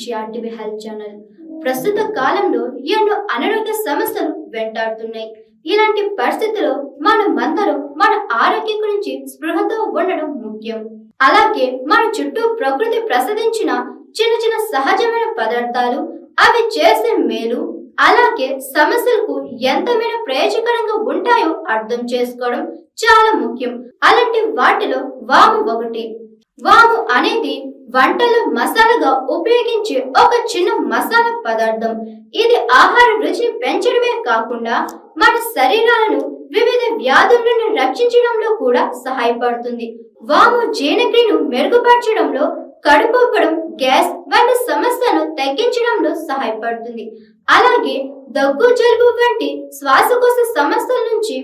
GRTV health channel. ప్రస్తుత కాలంలో ఎన్నో అనారోగ్య సమస్యలు వెంటాడుతున్నాయి. ఇలాంటి పరిస్థితుల్లో మనమందరం మన ఆరోగ్యం గురించి స్పృహతో ఉండడం ముఖ్యం. అలాగే మన చుట్టూ ప్రకృతి ప్రసాదించిన చిన్న చిన్న సహజమైన పదార్థాలు అవి చేసే మేలు అలాగే సమస్యలకు ఎంతమైన ప్రయోజకరంగా ఉంటాయో అర్థం చేసుకోవడం చాలా ముఖ్యం. అలాంటి వాటిలో వాము ఒకటి. వాము అనేది వంటలో మసాలాగా ఉపయోగించే ఒక చిన్న మసాలా పదార్థం. ఇది ఆహార రుచిని పెంచడమే కాకుండా మన శరీరాలను వివిధ వ్యాధుల నుండి రక్షించడంలో కూడా సహాయపడుతుంది. వాము జీర్ణక్రియను మెరుగుపరచడంలో కడుపుబ్బడం గ్యాస్ వంటి సమస్యను తగ్గించడంలో సహాయపడుతుంది. అలాగే దగ్గు జలుబు వంటి శ్వాసకోశ సమస్యల నుంచి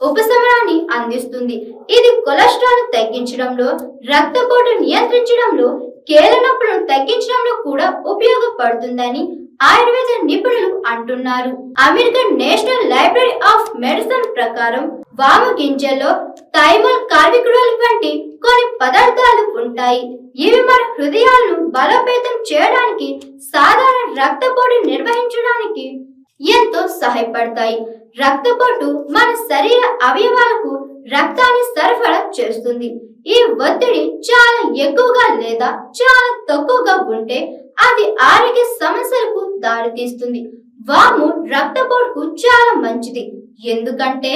ఉపశమనాన్ని అందిస్తుంది. ఇది కొలెస్ట్రాల్ తగ్గించడంలో రక్తపోటు నియంత్రించడంలో కేలనొప్పులను తగ్గించడంలో కూడా ఉపయోగపడుతుందని ఆయుర్వేద నిపుణులు అంటున్నారు. American National Library of Medicine ప్రకారం వాము గింజల్లో థైమల్ కార్వికుడల్ వంటి కొన్ని పదార్థాలు ఉంటాయి. ఇవి మన హృదయాలను బలోపేతం చేయడానికి సాధారణ రక్తపోటు నిర్వహించడానికి ఎంతో సహాయపడతాయి. రక్తపోటు మన శరీర అవయవాలకు రక్తాన్ని సరఫరా చేస్తుంది. ఈ ఒత్తిడి చాలా ఎక్కువగా లేదా చాలా తక్కువగా ఉంటే అది ఆరోగ్య సమస్యలకు దారితీస్తుంది. వాము రక్తపోటుకు చాలా మంచిది. ఎందుకంటే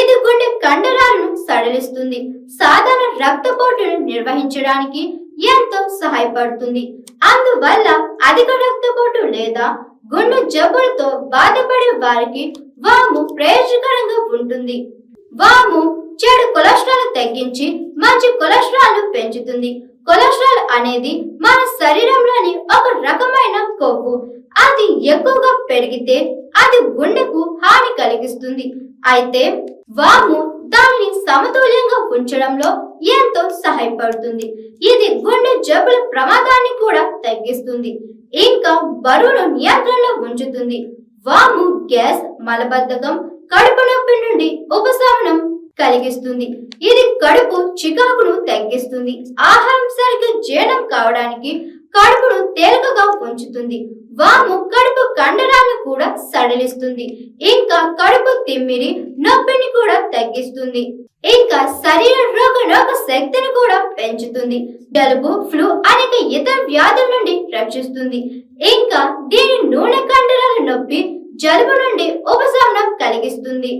ఇది గుండె కండరాలను సడలిస్తుంది. సాధారణ రక్తపోటును నిర్వహించడానికి ఎంతో సహాయపడుతుంది. అందువల్ల అధిక రక్తపోటు లేదా గుండె జబ్బులతో బాధపడే వారికి వాము ప్రయోజనకరంగా ఉంటుంది. వాము చెడు కొలెస్ట్రాల్ తగ్గించి మంచి కొలెస్ట్రాల్ పెంచుతుంది. కొలెస్ట్రాల్ అనేది మన శరీరంలోని ఒక రకమైన కొవ్వు. అది ఎక్కువగా పెరిగితే అది గుండెకు హాని కలిగిస్తుంది. అయితే వాము సమతుల్యంగా ఉంచడంలో ఎంతో సహాయపడుతుంది. ఇది గుండె జబ్బుల ప్రమాదాన్ని కూడా తగ్గిస్తుంది. ఇంకా బరువును నియంత్రణలో ఉంచుతుంది. వాము గ్యాస్ మలబద్ధకం కడుపు నొప్పి నుండి ఉపశమనం కలిగిస్తుంది. ఇది కడుపు చికాకును తగ్గిస్తుంది. ఆహారం సరిగ్గా జీర్ణం కావడానికి కడుపును తేలికగా ఉంచుతుంది. వాము కడుపు కండరాలను కూడా సడలిస్తుంది. ఇంకా కడుపు తిమ్మిరి నొప్పిని కూడా తగ్గిస్తుంది. ఇంకా శరీర రోగ రోగ శక్తిని కూడా పెంచుతుంది. జలుబు ఫ్లూ అనేక ఇతర వ్యాధుల నుండి రక్షిస్తుంది. ఇంకా దీని నూనె కండరాల నొప్పి జలుబు నుండి ఉపశమనం కలిగిస్తుంది.